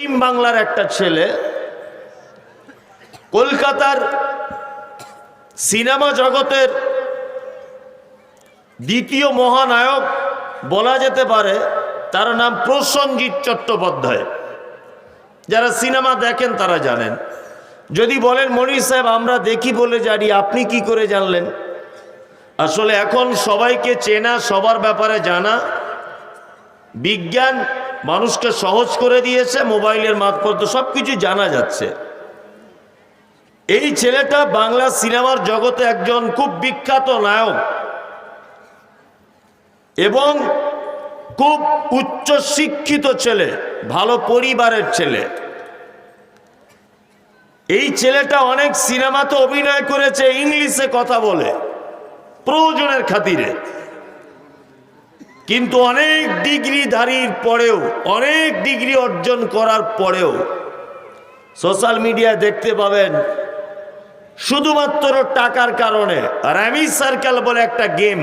পশ্চিম বাংলার একটা ছেলে কলকাতার সিনেমা জগতের দ্বিতীয় মহানায়ক বলা যেতে পারে, তার নাম প্রসঞ্জিৎ চট্টোপাধ্যায়। যারা সিনেমা দেখেন তারা জানেন। যদি বলেন, মনির সাহেব, আমরা দেখি বলে জানি, আপনি কি করে জানলেন? আসলে এখন সবাইকে চেনা, সবার ব্যাপারে জানা। বিজ্ঞান মানুষকে সহজ করে দিয়েছে, মোবাইলের মাধ্যমে সব কিছু জানা যাচ্ছে। এই ছেলেটা বাংলা সিনেমার জগতে একজন খুব বিখ্যাত নায়ক এবং খুব উচ্চ শিক্ষিত ছেলে, ভালো পরিবারের ছেলে। এই ছেলেটা অনেক সিনেমাতে অভিনয় করেছে, ইংলিশে কথা বলে, প্রয়োজনের খাতিরে। কিন্তু অনেক ডিগ্রিধারীর পরেও, অনেক ডিগ্রি অর্জন করার পরেও সোশ্যাল মিডিয়া দেখতে পাবেন, শুধুমাত্র টাকার কারণে র্যামি সার্কেল বলে একটা গেম,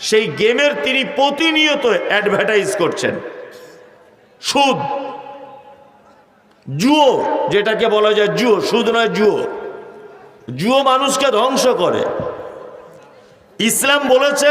সেই গেমের তিনি প্রতিনিয়ত অ্যাডভার্টাইজ করছেন। সুদ, জুয়ো, যেটাকে বলা যায় জুয়ো, সুদ নয় জুয়ো। জুয়ো মানুষকে ধ্বংস করে। ইসলাম বলেছে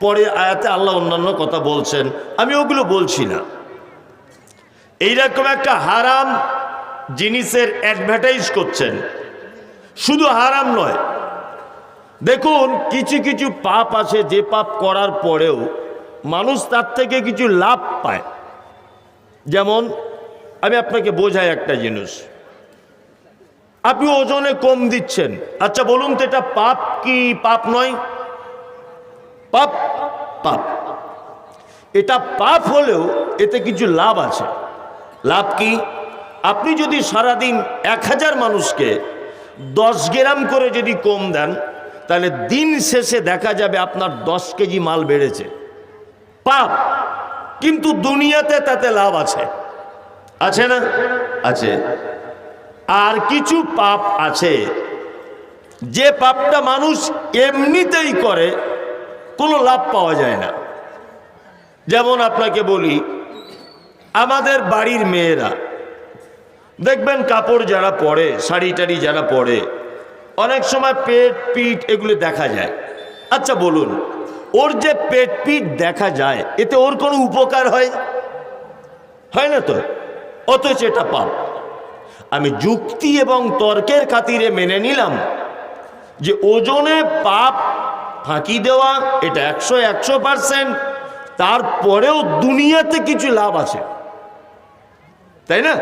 পরে আয়াতে আল্লাহ অন্যান্য কথা বলছেন। আমি ওগুলো বলছি না। এইরকম একটা হারাম জিনিসের অ্যাডভার্টাইজ করছেন। শুধু হারাম নয়। দেখুন, কিছু কিছু পাপ আছে, যে পাপ করার পরেও মানুষ তার থেকে কিছু লাভ পায়। যেমন, আমি আপনাকে বোঝাই একটা জিনিস। আপনি ওজনে কম দিচ্ছেন। আচ্ছা বলুন তো এটা পাপ কি পাপ নয়? পাপ পাপ। এটা পাপ হলেও এতে কিছু লাভ আছে। লাভ কি? আপনি যদি সারাদিন এক হাজার মানুষকে দশ গ্রাম করে যদি কম দেন, তাহলে দিন শেষে দেখা যাবে আপনার দশ কেজি মাল বেড়েছে। পাপ। কিন্তু দুনিয়াতে তাতে লাভ আছে। আছে না? আছে। আর কিছু পাপ আছে। যে পাপটা মানুষ এমনিতেই করে কোনো লাভ পাওয়া যায় না। যেমন আপনাকে বলি, আমাদের বাড়ির মেয়েরা, দেখবেন কাপড় যারা পরে, শাড়ি টাড়ি যারা পরে, অনেক সময় পেট পিঠ এগুলো দেখা যায়। আচ্ছা বলুন, ওর যে পেট পিঠ দেখা যায়, এতে ওর কোনো উপকার হয়? হয় না তো? অথচ এটা পাপ। আমি যুক্তি এবং তর্কের খাতিরে মেনে নিলাম যে ওজনে পাপ ফাঁকি দেওয়া, এটা একশো একশো পার্সেন্ট। তারপরেও দুনিয়াতে কিছু লাভ আছে। তাই না?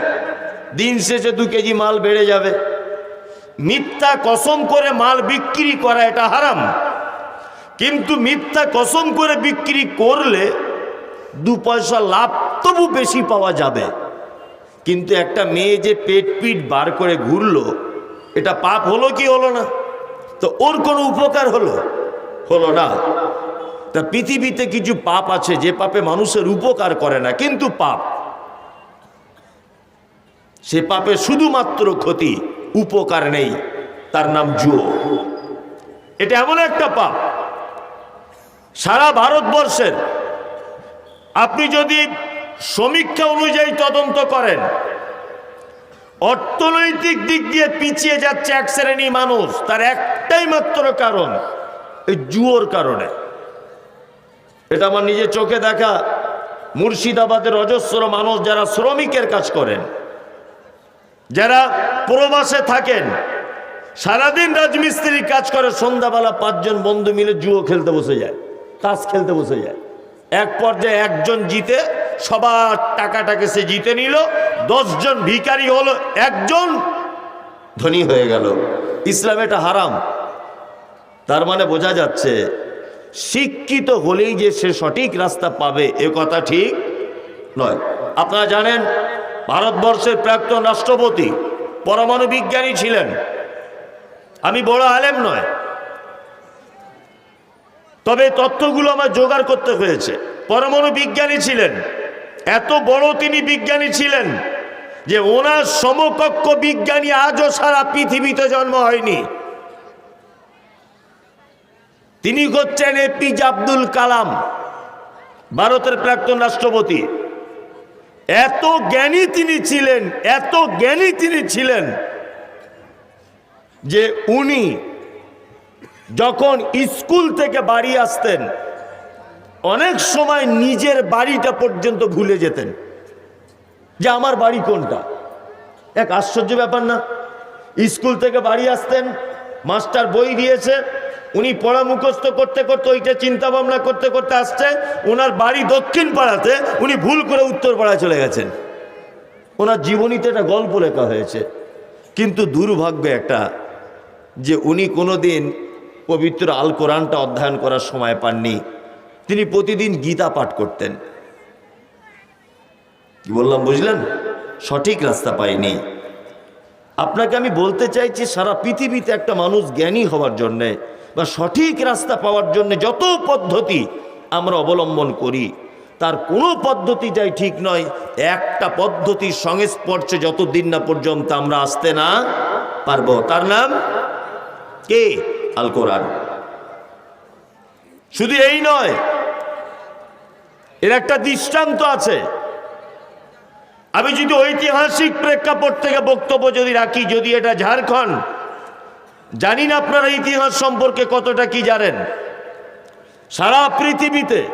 দিন শেষে দু কেজি মাল বেড়ে যাবে। মিথ্যা কসম করে মাল বিক্রি করা এটা হারাম। কিন্তু মিথ্যা কসম করে বিক্রি করলে দু পয়সা লাভ তবু বেশি পাওয়া যাবে। কিন্তু একটা মেয়ে যে পেট পিট বার করে ঘুরলো, এটা পাপ হলো কি হলো না? তো ওর কোনো উপকার হলো? হলো না। তা পৃথিবীতে কিছু পাপ আছে, যে পাপে মানুষের উপকার করে না, কিন্তু পাপ। সে পাপে শুধুমাত্র ক্ষতি, উপকার নেই, তার নাম জুয়ো এটা এমন একটা পাপ। সারা ভারতবর্ষের আপনি যদি সমীক্ষা অনুযায়ী তদন্ত করেন, অর্থনৈতিক দিক দিয়ে পিছিয়ে যাচ্ছে এক শ্রেণি মানুষ, তার একটাই মাত্র কারণ এই জুয়োর কারণে। এটা আমার নিজের চোখে দেখা। মুর্শিদাবাদের অজস্র মানুষ যারা শ্রমিকের কাজ করেন, যারা প্রবাসে থাকেন, সারাদিন রাজমিস্ত্রির কাজ করে, সন্ধ্যাবেলা পাঁচজন বন্ধু মিলে জুয়ো খেলতে বসে যায়, তাস খেলতে বসে যায়। এক পর্যায়ে একজন জিতে, সবার টাকাটাকে সে জিতে নিল, দশজন ভিখারি হলো, একজন ধনী হয়ে গেল। ইসলাম এটা হারাম। তার মানে বোঝা যাচ্ছে, শিক্ষিত হলেই যে সে সঠিক রাস্তা পাবে, এ কথা ঠিক নয়। আপনারা জানেন, ভারতবর্ষের প্রাক্তন রাষ্ট্রপতি পরমাণু বিজ্ঞানী ছিলেন। আমি বড় আলেম নয়। তবে তথ্যগুলো আমার জোগাড় করতে হয়েছে। পরমাণু বিজ্ঞানী ছিলেন। এত বড় তিনি বিজ্ঞানী ছিলেন যে ওনার সমকক্ষ বিজ্ঞানী আজও সারা পৃথিবীতে জন্ম হয়নি। তিনি হচ্ছেন এপিজে আব্দুল কালাম, ভারতের প্রাক্তন রাষ্ট্রপতি। এত জ্ঞানী তিনি ছিলেন, এত জ্ঞানী তিনি ছিলেন যে উনি যখন স্কুল থেকে বাড়ি আসতেন, অনেক সময় নিজের বাড়িটা পর্যন্ত ভুলে যেতেন যে আমার বাড়ি কোনটা। এক আশ্চর্য ব্যাপার না? স্কুল থেকে বাড়ি আসতেন, মাস্টার বই দিয়েছে উনি পড়া মুখস্থ করতে করতে ওইটা চিন্তা ভাবনা করতে করতে আসছে, ওনার বাড়ি দক্ষিণ পাড়াতে উনি ভুল করে উত্তর পাড়ায় চলে গেছেন। ওনার জীবনীতে একটা গল্প লেখা হয়েছে। কিন্তু দুর্ভাগ্য একটা, যে উনি কোনোদিন পবিত্র আল কোরআনটা অধ্যয়ন করার সময় পাননি। তিনি প্রতিদিন গীতা পাঠ করতেন। কি বললাম, বুঝলেন? সঠিক রাস্তা পাইনি। আপনাকে আমি বলতে চাইছি, সারা পৃথিবীতে একটা মানুষ জ্ঞানী হওয়ার জন্যে বা সঠিক রাস্তা পাওয়ার জন্য যত পদ্ধতি আমরা অবলম্বন করি, তার কোনো পদ্ধতিটাই ঠিক নয়। একটা পদ্ধতির সংস্পর্শে যতদিন না পর্যন্ত আমরা আসতে না পারব। তার নাম? কে? আল কোরআন। শুধু এই নয়, এর একটা দৃষ্টান্ত আছে। আমি যদি ঐতিহাসিক প্রেক্ষাপট থেকে বক্তব্য যদি রাখি, যদি এটা ঝাড়খণ্ড জানি না আপনারা ইতিহাস সম্পর্কে কতটা কি জানেন। সারা পৃথিবীতে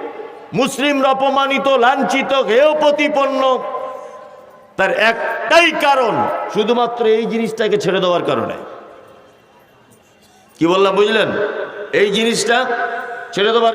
মুসলিমরা অপমানিত, লাঞ্ছিত, হেয় প্রতিপন্ন। তার একটাই কারণ, শুধুমাত্র এই জিনিসটাকে ছেড়ে দেওয়ার কারণে। কি বললাম, বুঝলেন? এই জিনিসটা ছেড়ে দেওয়ার